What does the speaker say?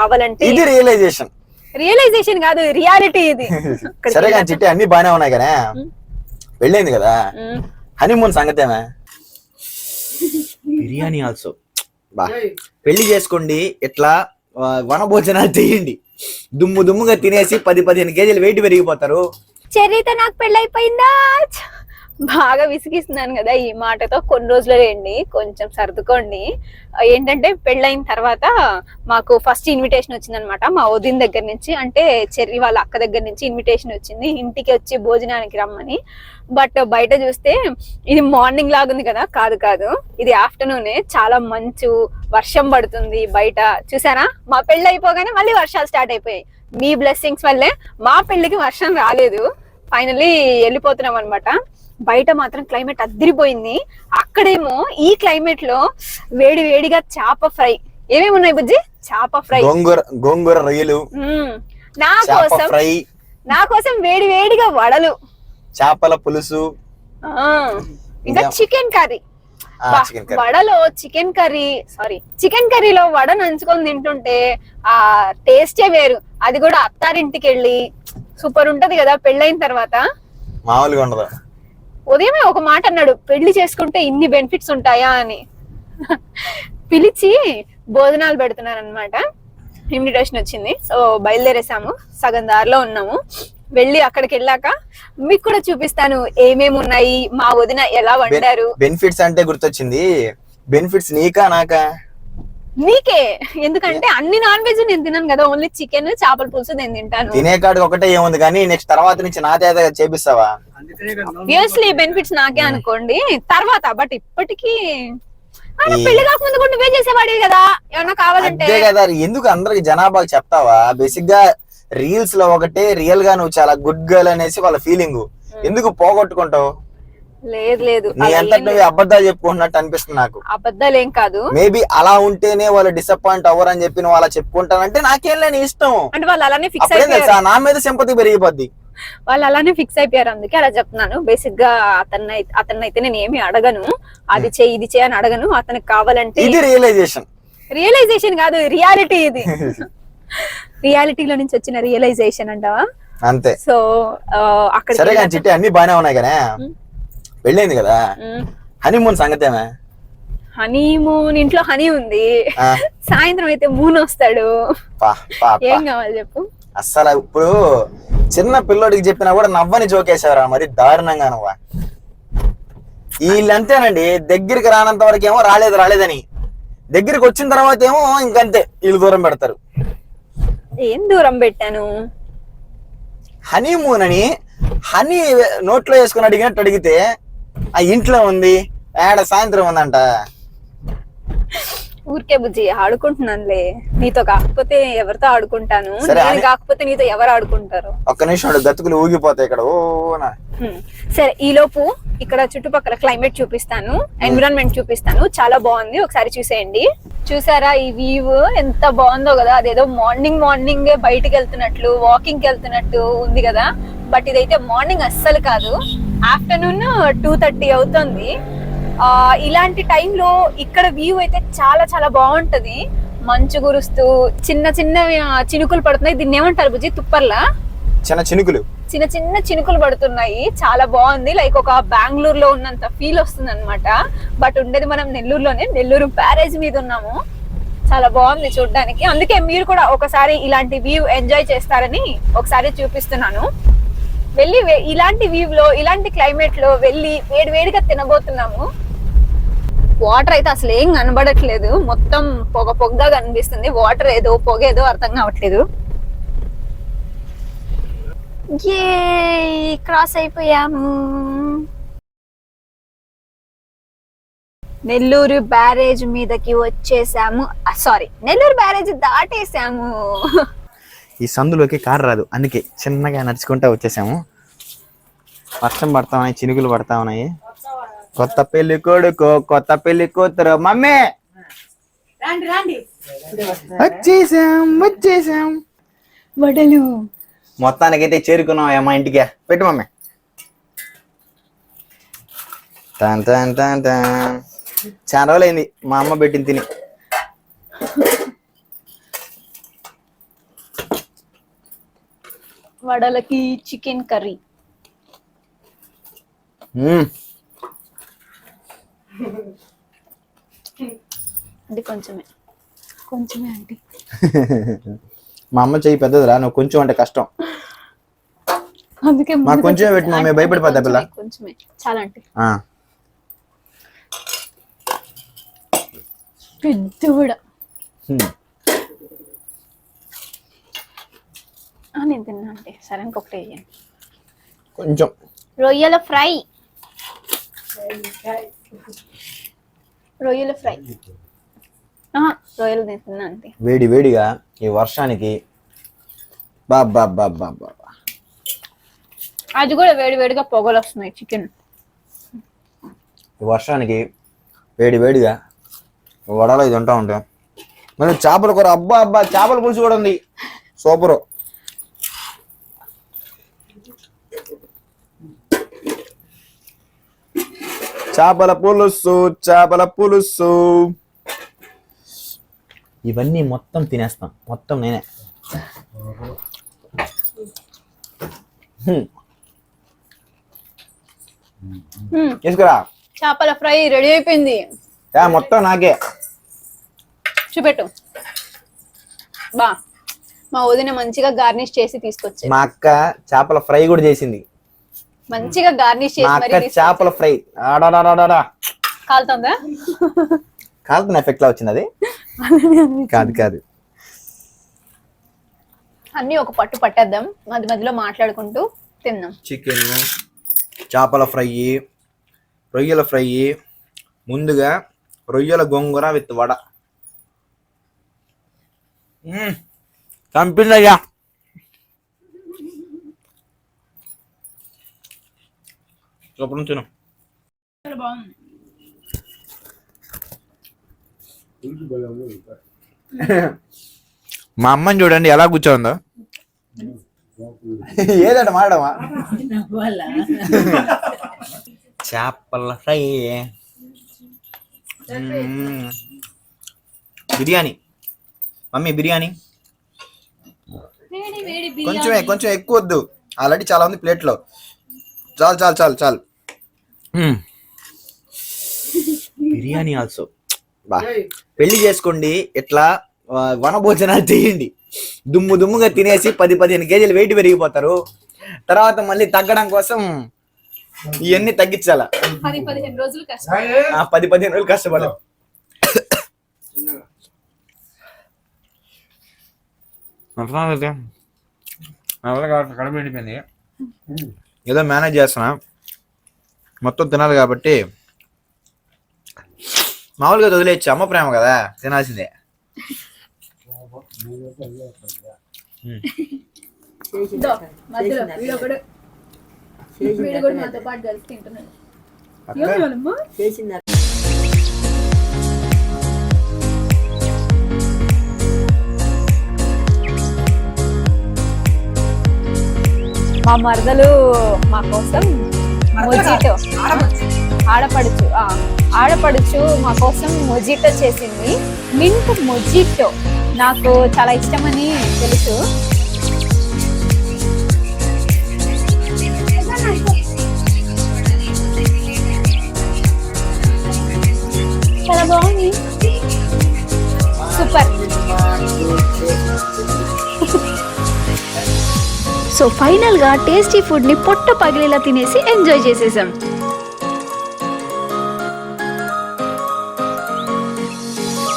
కావాలంటే ఇది realisation realisation కాదు రియాలిటీ ఇది. సరే కానీ చిట్టి అన్ని బానే ఉన్నాయి కానీ వెళ్ళింది కదా. హనీమూన్ సంగతి ఏమే? బిర్యానీ ఆల్సో బా. పెళ్ళి చేసుకోండి ఇట్లా ఆ, వన భోజనాలు చేయండి. దుమ్ము దుమ్ముగా తినేసి పది పదిహేను కేజీలు వెయిట్ పెరిగిపోతారు. చరిత నాకు పెళ్ళైపోయిందా! బాగా విసిగిస్తున్నాను కదా ఈ మాటతో కొన్ని రోజులు రండి కొంచెం సర్దుకోండి. ఏంటంటే పెళ్ళైన తర్వాత మాకు ఫస్ట్ ఇన్విటేషన్ వచ్చిందనమాట. మా వదిన దగ్గర నుంచి అంటే చెర్రి వాళ్ళ అక్క దగ్గర నుంచి ఇన్విటేషన్ వచ్చింది. ఇంటికి వచ్చి భోజనానికి రమ్మని. బట్ బయట చూస్తే ఇది మార్నింగ్ లాగా ఉంది కదా. కాదు కాదు. ఇది ఆఫ్టర్నూనే. చాలా మంచు వర్షం పడుతుంది బయట. చూసారా? మా పెళ్ళి అయిపోగానే మళ్ళీ వర్షాలు స్టార్ట్ అయిపోయాయి. మీ బ్లెస్సింగ్స్ వల్లే మా పెళ్ళికి వర్షం రాలేదు. ఫైనల్లీ వెళ్ళిపోతున్నాం అనమాట బయట మాత్రం క్లైమేట్ అద్దరిపోయింది. అక్కడేమో ఈ క్లైమేట్లో వేడి వేడిగా చేప ఫ్రై. ఏమేమి ఉన్నాయి బుజ్జి? చేప ఫ్రై. గోంగూర గోంగూర రొయ్యలు. నా కోసం ఫ్రై. నా కోసం వేడి వేడిగా వడలు. చేపల పులుసు. ఆ, ఇంకా? చికెన్ కర్రీ వడలో చికెన్ కర్రీ సారీ చికెన్ కర్రీలో వడ నంచుకొని తింటుంటే ఆ టేస్టే వేరు. అది కూడా అత్తారింటికి వెళ్ళి సూపర్ ఉంటది కదా పెళ్ళైన తర్వాత? మామూలుగా ఉండదు. ఉదయమే ఒక మాట అన్నాడు పెళ్ళి చేసుకుంటే ఇన్ని బెనిఫిట్స్ ఉంటాయా? అని. పిలిచి భోజనాలు పెడుతున్నారు అనమాట ఇన్విటేషన్ వచ్చింది. సో బయలుదేరేసాము. సగం దారిలో ఉన్నాము. వెళ్ళి అక్కడికి వెళ్ళాక మీకు కూడా చూపిస్తాను ఏమేమి ఉన్నాయి మా వదిన ఎలా వండారు. బెనిఫిట్స్ అంటే గుర్తొచ్చింది. బెనిఫిట్స్ నీకా నాకా? నీకే. ఎందుకంటే అన్ని నాన్ వెజ్ నేను తిన్నాను కదా. ఓన్లీ చికెన్ చేపల పులుసు నేను తింటాను. తినే కాడికి ఒకటే ఏముంది కానీ నెక్స్ట్ తర్వాత నుంచి నా చేత చేపిస్తావా? ఆబ్వియస్లీ బెనిఫిట్స్ నాకే అనుకోండి. తర్వాత బట్ ఇప్పటికీ పెళ్ళి కాకముందు కూడా నువ్వే కదా. ఏమన్నా కావాలంటే. అంతే కదా ఎందుకు అందరికి జనాభాకి చెప్తావా? బేసిక్గా రీల్స్లో ఒకటే రియల్గా నువ్వు చాలా గుడ్ గర్ల్ అనేసి వాళ్ళ ఫీలింగ్ ఎందుకు పోగొట్టుకుంటావు? లేదు లేదు. నీ ఏం నువ్వు. అబద్ధాలు చెప్పుకుంటున్నట్టు అనిపిస్తుంది నాకు. అబద్ధాలు ఏం కాదు. మేబీ అలా ఉంటేనే వాళ్ళు డిసప్పాయింట్ అవ్వరు అని చెప్పి నువ్వు అలా చెప్పుకుంటానంటే నాకేం లేని ఇష్టం. అంటే వాళ్ళు అలానే ఫిక్స్ అయిపోయారు. నా మీద సింపతి పెరిగిపోద్ది. వాళ్ళు అలానే ఫిక్స్ అయిపోయారు అందుకే అలా చెప్తున్నాను. బేసిక్గా అతన్ని అతన్ని అయితే నేను ఏమి అడగను. అది చేయి ఇది చేయి అని అడగను. అతనికి కావాలంటే ఇది రియలైజేషన్ రియలైజేషన్ కాదు రియాలిటీ ఇది. రియాలిటీలో నుంచి వచ్చిన రియలైజేషన్ అంటావా? అంతే. సో అక్కడ అన్ని బానే ఉన్నాయి కానీ వెళ్ళింది కదా? హనీమూన్ సంగతి ఏమే? హనీమూన్ ఇంట్లో హనీ ఉంది. సాయంత్రం అయితే మూన్ వస్తాడు. ఏం కావాలి చెప్పు? అస్సలు ఇప్పుడు చిన్న పిల్లోడికి చెప్పినా కూడా నవ్వని జోకేసావరా మరి? దారుణంగా నువ్వా వీళ్ళంతేనండి దగ్గరికి రానంత వరకు ఏమో రాలేదు రాలేదని. దగ్గరికి వచ్చిన తర్వాత ఏమో ఇంకంతే వీళ్ళు దూరం పెడతారు. ఏం దూరం పెట్టాను? హనీమూన్ అని హనీ నోట్లో వేసుకుని అడిగినట్టు అడిగితే ఆ ఇంట్లో ఉంది ఆడ సాయంత్రం ఉందంట. ఊరికే బుజ్జి ఆడుకుంటున్నానులే. నీతో కాకపోతే ఎవరితో ఆడుకుంటాను? నేను కాకపోతే నీతో ఎవరు ఆడుకుంటారు? ఒక్క నిమిషం గతుకులు ఊగిపోతాయి ఇక్కడ. ఓ నా. హ్మ్. సరే ఈ లోపు ఇక్కడ చుట్టుపక్కల క్లైమేట్ చూపిస్తాను ఎన్విరాన్మెంట్ చూపిస్తాను. చాలా బాగుంది ఒకసారి చూసేయండి. చూసారా ఈ వ్యూ? ఎంత బాగుందో కదా. అదేదో మార్నింగ్ మార్నింగ్ బయటికి వెళ్తున్నట్లు వాకింగ్కి వెళ్తున్నట్టు ఉంది కదా. బట్ ఇదైతే మార్నింగ్ అస్సలు కాదు. ఆఫ్టర్నూన్ టూ థర్టీ అవుతుంది. ఆ ఇలాంటి టైంలో ఇక్కడ వ్యూ అయితే చాలా చాలా బాగుంటది. మంచు కురుస్తూ చిన్న చిన్న చినుకులు పడుతున్నాయి. దీన్ని ఏమంటారు బుజ్జి? తుప్పర్లా? చిన్న చినుకులు. చిన్న చిన్న చినుకులు పడుతున్నాయి. చాలా బాగుంది. లైక్ ఒక బెంగళూరులో ఉన్నంత ఫీల్ వస్తుంది అనమాట బట్ ఉండేది మనం నెల్లూరులోనే. నెల్లూరు బ్యారేజ్ మీద ఉన్నాము. చాలా బాగుంది చూడడానికి. అందుకే మీరు కూడా ఒకసారి ఇలాంటి వ్యూ ఎంజాయ్ చేస్తారని ఒకసారి చూపిస్తున్నాను. వెళ్ళి ఇలాంటి వ్యూ లో ఇలాంటి క్లైమేట్లో వెళ్ళి వేడి వేడిగా తినబోతున్నాము. వాటర్ అయితే అసలు ఏం కనబడట్లేదు. మొత్తం పొగ పొగ్గా కనిపిస్తుంది. వాటర్ ఏదో పొగ ఏదో అర్థం కావట్లేదు. ఏ క్రాస్ అయిపోయాము. నెల్లూరు బ్యారేజ్ మీదకి వచ్చేసాము. Ah, సారీ నెల్లూరు బ్యారేజ్ దాటేసాము. ఈ సందులోకి కారు రాదు. అందుకే చిన్నగా నడుచుకుంటా వచ్చేసాము. వర్షం పడతా ఉన్నాయి చినుకులు పడతా ఉన్నాయి. కొత్త పెళ్ళి కొడుకు కొత్త పెళ్ళి కూతురు. మమ్మీ! రండి రండి. వచ్చేసాం వచ్చేసాం. వడలు. మొత్తానికైతే చేరుకున్నాం మా ఇంటికి. పెట్టు మమ్మీ. టాన్ టాన్ టాన్ టాన్. చాలా రోజులైంది మా అమ్మ పెట్టింది తిని. వడలకి చికెన్ కర్రీ. మ్మ్. అంటే కొంచెమే. కొంచెమే అంటే మా అమ్మ చెయ్యి పెద్దదిరా నువ్వు కొంచెం అంటే కష్టం. అందుకే మాకు కొంచెమే పెట్టు మమ్మీ, భయపడిపోద్దా పిల్ల? కొంచెమే. చాలా అంటే. ఆ, పెద్ద కూడా మ్మ్. ఆ, నేను తిన్నా అంటే సరే ఇంకొకటి వేయండి. కొంచెం. రొయ్యల ఫ్రై. రొయ్యల ఫ్రై. రొయ్యలు నేను తిన్నా అంతే వేడి వేడిగా ఈ వర్షానికి బాబా బాబా బాబా అది కూడా వేడి వేడిగా పొగలు వస్తున్నాయి చికెన్. ఈ వర్షానికి వేడి వేడిగా వడలో ఇది ఉంటా ఉంటాం. మరి చేపల కూర అబ్బా అబ్బా చేపల పులుసు కూడా ఉంది. సూపరు. చేపల పులుసు చేపల పులుసు. ఇవన్నీ మొత్తం తినేస్తాం. మొత్తం నేనే. తీసుకురా. చేపల ఫ్రై రెడీ అయిపోయింది. మొత్తం నాకే. చూపెట్టు. బా. మా వదిన మంచిగా గార్నిష్ చేసి తీసుకొచ్చారు మా అక్క చేపల ఫ్రై కూడా చేసింది. మంచిగా గార్నిష్ చేసి చేపల ఫ్రై. కాలుతుందా? కాల్తున్న ఎఫెక్ట్ లా వచ్చింది అది? కాదు కాదు. అన్ని ఒక పట్టు పట్టేద్దాం. మధ్య మధ్యలో మాట్లాడుకుంటూ తిందాం. చికెన్ చేపల ఫ్రై రొయ్యల ఫ్రై ముందుగా రొయ్యల గొంగూర విత్ వడ. మ్మ్. సూపర్ తిను. మా అమ్మని చూడండి ఎలా కూర్చోందో. ఏదంట మాడమా చేపల ఫ్రై. బిర్యానీ. మమ్మీ బిర్యానీ. కొంచెమే కొంచెం ఎక్కువ వద్దు. ఆల్రెడీ చాలా ఉంది ప్లేట్లో. చాలు చాలు చాలు చాలు. బిర్యానీ ఆల్సో బా. పెళ్ళి చేసుకోండి. ఇట్లా వనభోజనాలు చేయండి. దుమ్ము దుమ్ముగా తినేసి పది పదిహేను కేజీలు వెయిట్ పెరిగిపోతారు. తర్వాత మళ్ళీ తగ్గడం కోసం ఇవన్నీ తగ్గించాల? పది పదిహేను రోజులు కష్టం. ఆ పది పదిహేను రోజులు కష్టపడదు కడుపు ఎండిపోయింది ఏదో మేనేజ్ చేస్తున్నా. మొత్తం తినాలి కాబట్టి మామూలుగా వదిలేయచ్చు. అమ్మ ప్రేమ కదా తినాల్సిందే? మా మరదలు మా కోసం మొజిటో ఆడపడుచు. ఆడపడుచు మా కోసం మొజిటో చేసింది. మింట్ మొజిటో నాకు చాలా ఇష్టమని తెలుసు. చాలా బాగుంది. సూపర్ సో ఫైనల్గా టేస్టీ ఫుడ్ని పొట్ట పగిలేలా తినేసి ఎంజాయ్ చేసేసాం.